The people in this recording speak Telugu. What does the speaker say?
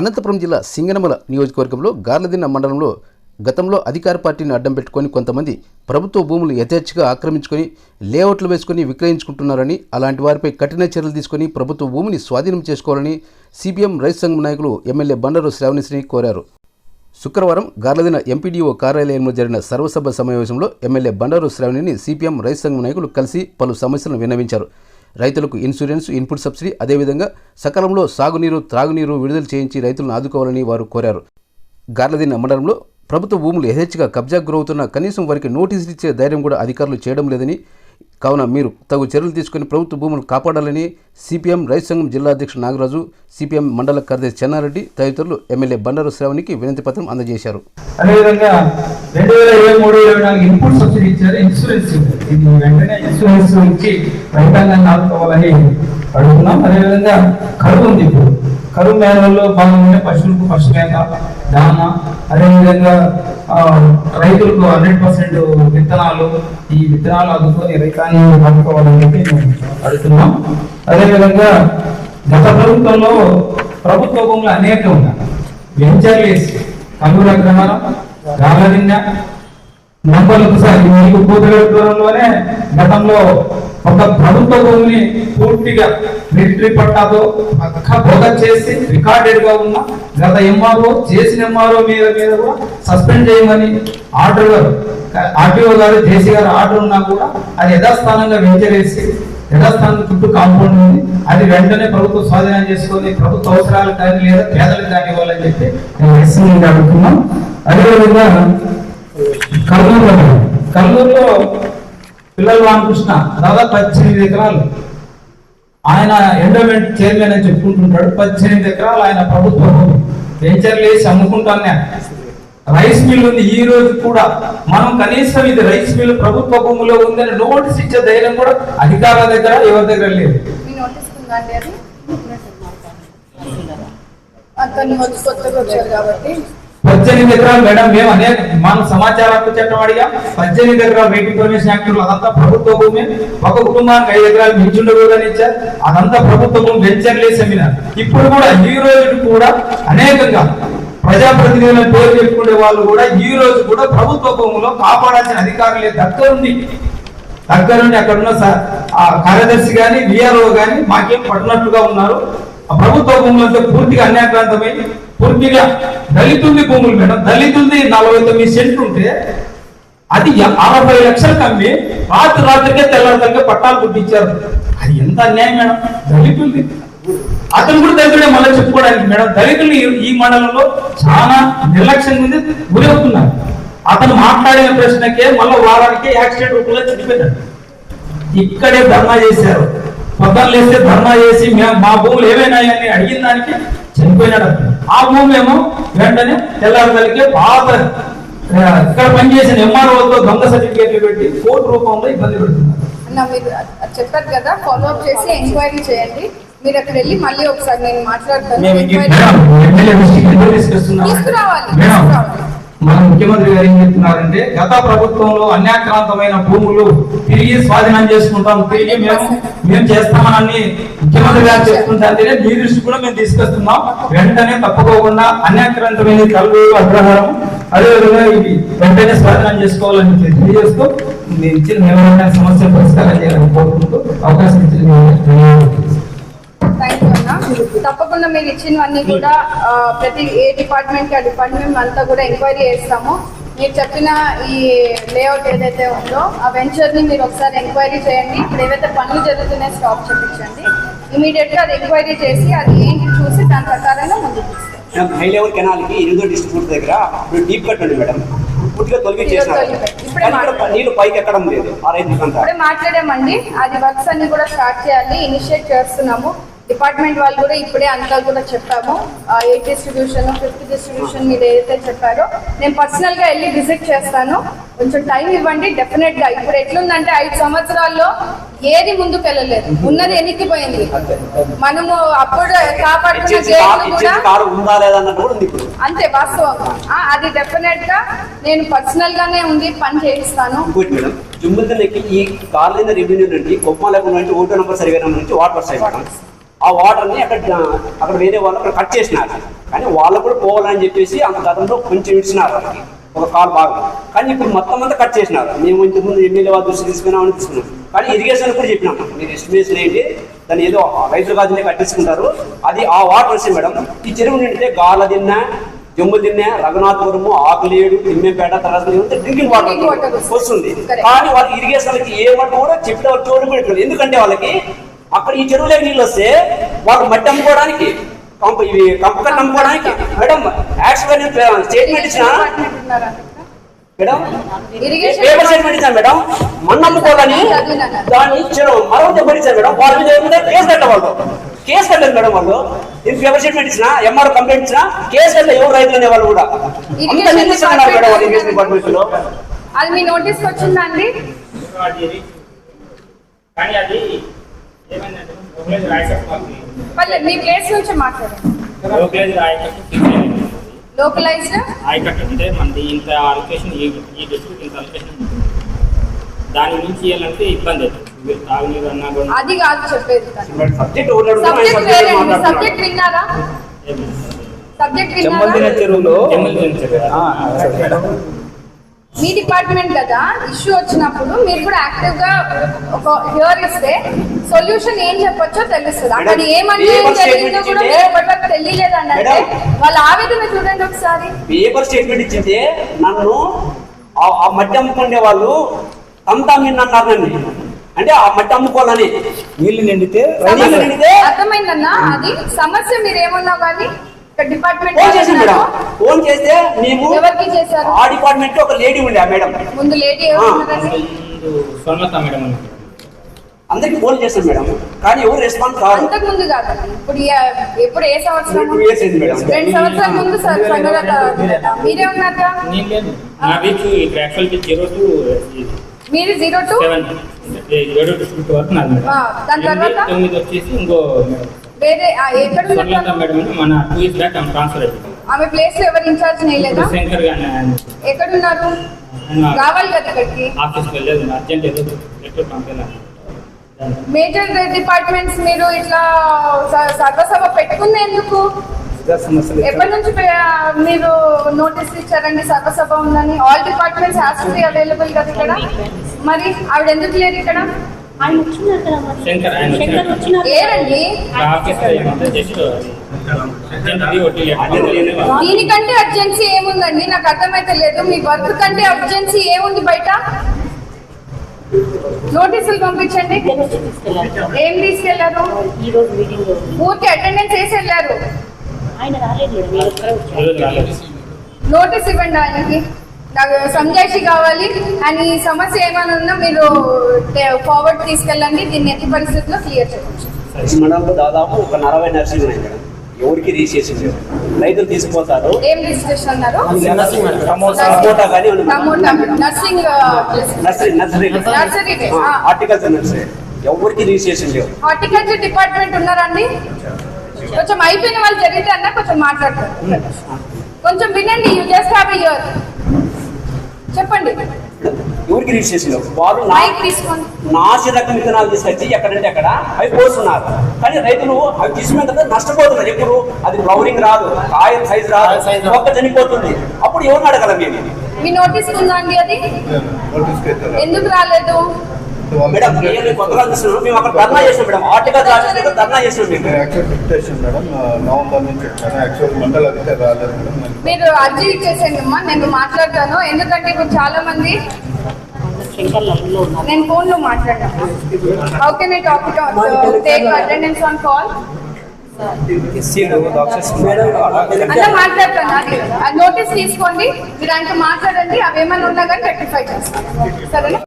అనంతపురం జిల్లా సింగనమల నియోజకవర్గంలో గార్లదిన్న మండలంలో గతంలో అధికార పార్టీని అడ్డం పెట్టుకొని కొంతమంది ప్రభుత్వ భూములు యథేచ్ఛగా ఆక్రమించుకొని లేఅవుట్లు వేసుకొని విక్రయించుకుంటున్నారని అలాంటి వారిపై కఠిన చర్యలు తీసుకొని ప్రభుత్వ భూమిని స్వాధీనం చేసుకోవాలని సిపిఎం రైతు సంఘం నాయకులు ఎమ్మెల్యే బండరు శ్రావణిశ్రీ కోరారు. శుక్రవారం గార్లదిన ఎంపీడీఓ కార్యాలయంలో జరిగిన సర్వసభ సమావేశంలో ఎమ్మెల్యే బండారు శ్రావణిని సిపిఎం రైతు సంఘం నాయకులు కలిసి పలు సమస్యలను విన్నవించారు. రైతులకు ఇన్సూరెన్స్ ఇన్పుట్ సబ్సిడీ అదేవిధంగా సకాలంలో సాగునీరు త్రాగునీరు విడుదల చేయించి రైతులను ఆదుకోవాలని వారు కోరారు. గార్లదిన్న మండలంలో ప్రభుత్వ భూములు యథేచ్ఛగా కబ్జాకు గురవుతున్న కనీసం వారికి నోటీసులు ఇచ్చే ధైర్యం కూడా అధికారులు చేయడం లేదని కావున మీరు తగు చర్యలు తీసుకుని ప్రభుత్వ భూములు కాపాడాలని సిపిఎం రైతు సంఘం జిల్లా అధ్యక్షుడు నాగరాజు సిపిఎం మండల కార్యదర్శి చెన్నారెడ్డి తదితరులు ఎమ్మెల్యే బండారు శ్రావణికి వినతి పత్రం అందజేశారు. అదేవిధంగా రెండు వేల ఇరవై మూడు ఇరవై నాలుగు ఇన్పుట్ సబ్సిడీ ఇచ్చారు. ఇన్సూరెన్స్ వెంటనే ఇన్సూరెన్స్ ఇచ్చి రైతాంగాన్ని ఆదుకోవాలని అడుగుతున్నాం. అదేవిధంగా కరువు ఉంది ఇప్పుడు. కరువు మేళల్లో భాగంగానే పశువులకు పశు మేత దాన అదేవిధంగా రైతులకు హండ్రెడ్ పర్సెంట్ విత్తనాలు ఈ విత్తనాలు అందుకొని రైతాన్ని పట్టుకోవాలని చెప్పి మేము అడుగుతున్నాం. అదేవిధంగా గత ప్రభుత్వంలో ప్రభుత్వ భూములు అనేక ఉన్నాయి. వెంచర్ వేసి కల్లూరు అగ్రహారం రామలింగ నంబర్లకు సార్ మీకు పూతగడ దూరంలోనే గతంలో ఒక ప్రభుత్వ భూమిని పూర్తిగా మిలిటరీ పట్టాతో పక్క బోధ చేసి రికార్డెడ్గా ఉన్న గత ఎంఆర్ఓ చేసిన ఎంఆర్ఓ మీద మీద కూడా సస్పెండ్ చేయమని ఆర్డర్ గారు ఆర్టీఓ గారు జేసీ గారు ఆర్డర్ ఉన్నా కూడా అది యథాస్థానంగా వెంచరేసి యథాస్థానం చుట్టూ కాంపౌండ్ ఉంది. అది వెంటనే ప్రభుత్వం స్వాధీనం చేసుకొని ప్రభుత్వ అవసరాలు కానీ లేదా పేదలకు కానీ ఇవ్వాలని చెప్పి నేను ఎస్సీ అడుగుతున్నాం. అదేవిధంగా కర్నూలులో కర్నూలులో పిల్లల రామకృష్ణ దాదాపు పద్దెనిమిది ఎకరాలు. ఆయన ఎండోమెంట్ చైర్మన్ అని చెప్పుకుంటుంటాడు. పద్దెనిమిది ఎకరాలు ఆయన ప్రభుత్వ. భూమి వెంచర్లు వేసి అమ్ముకుంటానే రైస్ మిల్ ఉంది ఈ రోజు కూడా. మనం కనీసం ఇది రైస్ మిల్ ప్రభుత్వ భూమిలో ఉందని నోటీస్ ఇచ్చే ధైర్యం కూడా అధికారుల దగ్గర ఎవరి దగ్గర లేదు. వచ్చి కొత్తగా వచ్చారు కాబట్టి. పద్దెనిమిది ఎకరాలు మేడం మేము అనేక మనం సమాచార హక్కు చట్టం అడిగా. పద్దెనిమిది ఎకరాలు రైతు ఇన్ఫర్మేషన్ యాక్ట్లో అదంతా ప్రభుత్వ భూమి. ఒక కుటుంబానికి ఐదు ఎకరాలు మించుండకూడదని ఇచ్చారు. అదంతా ప్రభుత్వ భూమి వెంచర్లే సెమినార్. ఇప్పుడు కూడా ఈ రోజు కూడా అనేకంగా ప్రజాప్రతినిధులను పేరు చెప్పుకునే వాళ్ళు కూడా ఈ రోజు కూడా ప్రభుత్వ భూములో కాపాడాల్సిన అధికారులే దగ్గరుండి దగ్గరుండి అక్కడ ఉన్న స- ఆ కార్యదర్శి కానీ విఆర్ఓ కానీ మాకేం పడినట్లుగా ఉన్నారు. ఆ ప్రభుత్వ భూములంతా పూర్తిగా అన్యాక్రాంతమై పూర్తిగా దళితుంది భూములు మేడం దళితుంది నలభై తొమ్మిది సెంట్లు ఉంటే అది అరవై లక్షలకు అమ్మి రాత్రి రాత్రికే తెల్లారితంగా పట్టాలు పుట్టించారు అది ఎంత అన్యాయం మేడం? దళితుంది అతను కూడా దళితుడే మళ్ళీ చెప్పుకోవడానికి మేడం. దళితులు ఈ- మండలంలో చాలా నిర్లక్ష్యం ఉంది గురవుతున్నారు అతను మాట్లాడిన ప్రశ్నకే మళ్ళీ వారానికి యాక్సిడెంట్ రూపంలో చనిపోయినాడు ఇక్కడే ధర్నా చేశారు. పొద్దున్న లేస్తే ధర్నా చేసి మేము మా భూములు ఏమైనాయని అడిగిన దానికి చనిపోయినాడు. ఆ భూమి ఏమో వెంటనే తెల్లారితలకే పాత ఇక్కడ పనిచేసిన ఎంఆర్ఓతో దొంగ సర్టిఫికేట్లు పెట్టి కోర్టు రూపంలో ఇబ్బంది పెడుతున్నారు మీరు చెప్పారు కదా ఫాలో అప్ చేసి ఎంక్వైరీ చేయండి మీరు అక్కడ వెళ్ళి మళ్ళీ ఒకసారి నేను మాట్లాడతాను తీసుకురావాలి. మన ముఖ్యమంత్రి గారు ఏం చెప్తున్నారంటే గత ప్రభుత్వంలో అన్యాక్రాంతమైన భూములు తిరిగి స్వాధీనం చేసుకుంటాం తిరిగి మేము మేము చేస్తామని ముఖ్యమంత్రి గారు చెప్తుంటే మీ దృష్టి కూడా మేము తీసుకొస్తున్నాం. వెంటనే తప్పుకోకుండా అన్యాక్రాంతమైన కలుగు అగ్రహారం అదేవిధంగా ఇవి వెంటనే స్వాధీనం చేసుకోవాలని తెలియజేస్తూ మీరు ఇచ్చిన నియమమైన సమస్య పరిష్కారం చేయాలని కోరుకుంటూ అవకాశం ఇచ్చిన తప్పకుండా మీరు ఇచ్చినవన్నీ కూడా ప్రతి ఏ డిపార్ట్మెంట్ ఆ డిపార్ట్మెంట్ అంతా కూడా ఎంక్వైరీ చేస్తాము. మీరు చెప్పిన ఈ లేఅవుట్ ఏదైతే ఉందో ఆ వెంచర్ని మీరు ఒకసారి ఎంక్వైరీ చేయండి. ఇప్పుడు ఏవైతే పనులు జరుగుతున్నాయో స్టాప్ చేయించండి. ఇమీడియట్గా అది ఎంక్వైరీ చేసి అది ఏంటి చూసి దాని ప్రకారంగా ముందుకు. హై లెవెల్ కెనాల్కి ఎనిమిదో డిస్ట్రిబ్యూట్ దగ్గర ఇప్పుడు డీప్ కట్ ఉంది మేడం. పూర్తిగా తొలగి చేసినారు పైకి ఎక్కడం లేదు. ఆ ఇప్పుడే మాట్లాడామండి. అది వర్క్స్ అన్ని కూడా స్టార్ట్ చేయాలి. ఇనిషియేట్ చేస్తున్నాము. డిపార్ట్మెంట్ వాళ్ళు కూడా ఇప్పుడే అంతా కూడా చెప్పాము. ఎయిట్ డిస్ట్రిబ్యూషన్ ఫిఫ్త్ డిస్ట్రిబ్యూషన్ మీరు ఏదైతే చెప్పారో నేను పర్సనల్గా వెళ్ళి విజిట్ చేస్తాను. కొంచెం టైం ఇవ్వండి డెఫినెట్గా. ఇప్పుడు ఎట్లుందంటే ఐదు సంవత్సరాల్లో ఏది ముందుకు వెళ్ళలేదు. ఉన్నది ఎన్నికిపోయింది మనము అప్పుడు కాపాడుకున్న గేట్లు కూడా ఉందా ఉంది అంతే వాస్తవం. అది డెఫినెట్గా నేను పర్సనల్ గానే ఉండి పని చేయిస్తాను. ఇంకోటి మేడం జుమ్ములకి ఈ కార్లైన రెవెన్యూ నుండి కొప్పమాలపు నుండి ఓటో నెంబర్ నెంబర్ నుంచి వాటర్ మేడం ఆ వాటర్ని అక్కడ అక్కడ వేరే వాళ్ళు అక్కడ కట్ చేసినారు. కానీ వాళ్ళు కూడా పోవాలని చెప్పేసి అంత గతంలో కొంచెం ఇచ్చినారు వాళ్ళకి. ఒక కాల్ భాగం కానీ ఇప్పుడు మొత్తం అంతా కట్ చేసినారు. మేము ఇంతకుముందు ఎమ్మెల్యే వాళ్ళ దృష్టి తీసుకున్నామని తీసుకున్నాం కానీ ఇరిగేషన్ కూడా చెప్పినాం. మీరు ఎస్టిమేషన్ ఏంటి? దాన్ని ఏదో రైతులు కాదు కట్టించుకుంటారు. అది ఆ వాటర్ వస్తే మేడం ఈ చెరువు నిండితే గాల తిన్నా జమ్ము తిన్నా రఘునాథపురము ఆకులేడు తిమ్మెపేట తర్వాత డ్రింకింగ్ వాటర్ వస్తుంది. కానీ వాళ్ళకి ఇరిగేషన్కి ఏ మట్టు కూడా చెప్పిన వాళ్ళు చూడబెట్టారు ఎందుకంటే వాళ్ళకి అక్కడ ఈ చెరువులోకి నీళ్ళు వస్తే వాళ్ళు మట్టి అమ్ముకోవడానికి కంప ఇవి కంప కట్ట అమ్ముకోవడానికి మేడం యాక్చువల్గా నేను స్టేట్మెంట్ ఇచ్చిన? మేడం ఇరిగేషన్ పేపర్ స్టేట్మెంట్ ఇచ్చాను మేడం. మన్ను అమ్ముకోవాలని దాన్ని ఇచ్చాను. మరొకటి పడిచాను మేడం. వాళ్ళ మీద ఏముంది? కేసు కట్ట వాళ్ళు. కేసు కట్టలేదు మేడం వాళ్ళు. నేను పేపర్ స్టేట్మెంట్ ఇచ్చిన ఎంఆర్ కంప్లైంట్ ఇచ్చిన కేసు కట్ట ఎవరు రైతులు అనే వాళ్ళు కూడా. అంత నిర్దేశిస్తున్నారు మేడం వాళ్ళు ఇరిగేషన్ డిపార్ట్మెంట్లో. అది మీ నోటీస్కి వచ్చిందా అండి అది కానీ అది పర్లేదు మీ ప్లేస్ నుంచి మాట్లాడండి. లోకలైజ్ రాయకట్టు ఫిక్స్ అయింది లోకలైజ్డ్? ఆయకట్టు అంటే మనది ఇంత అలొకేషన్ ఈ ఈ డిస్ట్రిక్ట్ ఇంత అలొకేషన్ దాని నుంచి ఇవ్వాలంటే ఇబ్బంది అవుతుంది. మీరు తాగునీరు అన్నా కూడా అది కాదు చెప్పేది సబ్జెక్ట్ సబ్జెక్ట్ విన్నారా? సబ్జెక్ట్ విన్నారా? చెరువులో. మీ డిపార్ట్మెంట్ కదా ఇష్యూ వచ్చినప్పుడు మీరు కూడా యాక్టివ్గా ఒక హియర్ ఇస్తే సొల్యూషన్ ఏం చెప్పొచ్చో తెలుస్తుంది? అక్కడ ఏమని ఏ జరిగిందో కూడా అంటే మేడం. వాళ్ళ ఆవేదన చూడండి ఒకసారి. పేపర్ స్టేట్మెంట్ ఇచ్చింటే నన్ను ఆ- మట్టి అమ్ముకునే వాళ్ళు మీరు అన్నారు నన్ను. అంటే ఆ మట్టి అమ్ముకోవాలని. నీళ్ళు నిండితే నీళ్ళు సమస్య- నిండితే అర్థమైందన్నా? అది సమస్య మీరు ఏమన్నా కానీ డిపార్ట్మెంట్ ఫోన్ చేసి మేడం. ఫోన్ చేస్తే మేము ఎవరికి చేశారు? ఆ డిపార్ట్మెంట్లో ఒక లేడీ ఉండే ఆ మేడం. ముందు లేడీ మేడం అందరికి ఫోన్ చేస్తాం మేడం. కానీ ఎవరు రెస్పాన్స్ కాదు అంతకు ముందు ఇప్పుడు ఏ- ఎప్పుడు ఏ సంవత్సరం టూ ఇయర్స్ అయింది మేడం. రెండు సంవత్సరాల ముందు సార్ మీరే ఉన్నారా? నేను లేదు. నా రీచ్ ఇక్కడ యాక్చువల్గా జీరో టు మీరు జీరో టూ సెవెన్ ఏడో డిస్ట్రిక్ట్ వరకు నాది మేడం. ఆ, దాని తర్వాత? ఎనిమిది, తొమ్మిది వచ్చేసి ఇంకో మేడం. వేరే ఎక్కడ మన టూ ఇయర్స్ బ్యాక్ ఆమె ట్రాన్స్ఫర్ అయిపోయింది. ఆమె ప్లేస్లో ఎవరు ఇన్ఛార్జ్ నేయలేదా శంకర్ ఆయన. ఎక్కడున్నారు రావాలి కదా ఇక్కడికి ఆఫీస్కి వెళ్ళలేదు అర్జెంట్ ఏదో లెటర్ పంపించాలి. మేజర్ డిపార్ట్మెంట్స్ మీరు ఇట్లా సర్వసభ పెట్టుకుంది ఎందుకు? ఎప్పటి నుంచి మీరు నోటీస్ ఇచ్చారండి సర్వసభ ఉందని? All departments has to be available కదా ఇక్కడ? మరి ఆవిడ ఎందుకు లేరు ఇక్కడ? ఆయన వచ్చినారు కదా మరి. శంకర్ శంకర్ వచ్చినారు. దీనికంటే అర్జెన్సీ ఏముందండి? నాకు అర్థమైతే లేదు మీ వర్క్ కంటే అర్జెన్సీ ఏముంది బయట? నోటీసులు పంపించండి. ఏం తీసుకెళ్ళారు? ఈ రోజు మీటింగ్లో పూర్తి అటెండెన్స్ వేసి వెళ్ళారు నోటీస్ ఇవ్వండి ఆయనకి. నాకు సంజాయిషి కావాలి అండ్ ఈ సమస్య ఏమైనా ఉన్నా మీరు ఫార్వర్డ్ తీసుకెళ్ళండి. దీన్ని ఎట్టి పరిస్థితుల్లో క్లియర్ చేయవచ్చు. మండలంలో దాదాపు ఒక నలభై నర్సింగ్ ఉన్నాయి మేడం. ఎవరికి లేవు రైతులు తీసుకుపోతారు. ఏం రిజిస్ట్రేషన్ అన్నారు? కానీ nursing nursery nursery. Nursery horticulture nursery. ఎవరికి రిజిస్ట్రేషన్ లేవు హార్టికల్చర్ డిపార్ట్మెంట్ ఉన్నారండి? కొంచెం అయిపోయిన వాళ్ళు జరిగితే అన్న కొంచెం మాట్లాడతారు. కొంచెం వినండి యూ జస్ట్ హ్యావ్ ఇయర్ చెప్పండి. ఎవరికి రిజిస్ట్రేషన్ లేవు వాళ్ళు నా మైక్ తీసుకోండి. నాసి రకం విత్తనాలు తీసుకొచ్చి ఎక్కడంటే అక్కడ అవి పోస్తున్నారు కానీ రైతులు అవి తీసుకున్న తర్వాత నష్టపోతున్నారు. ఎప్పుడు? అది ఫ్లవరింగ్ రాదు కాయ సైజ్ రాదు మొక్క చనిపోతుంది. అప్పుడు ఎవరిని అడగలం మేము? మీ నోటీస్ ఉందా అండి అది? ఎందుకు రాలేదు? మేడం నేను కొత్తగా చూస్తున్నాను మేము అక్కడ ధర్నా చేసాం మేడం. ఆర్టికల్ రాసిన దగ్గర ధర్నా చేసాం మేము. యాక్చువల్ డిప్యుటేషన్ మేడం నవంబర్ నుంచి వచ్చాను. యాక్చువల్ మండల అధికారి రాలేదు మేడం. నేను మీరు అర్జీ ఇచ్చేసేయండి అమ్మా నేను మాట్లాడతాను. ఎందుకంటే ఇప్పుడు చాలా మంది నేను ఫోన్లో మాట్లాడాను how can I talk take attendance on call అలా మాట్లాడతాను. అది నోటీస్ తీసుకోండి. మీరు ఆయనతో మాట్లాడండి. అవి ఏమైనా ఉన్నా కానీ రెక్టిఫై చేస్తాను. సరేనా?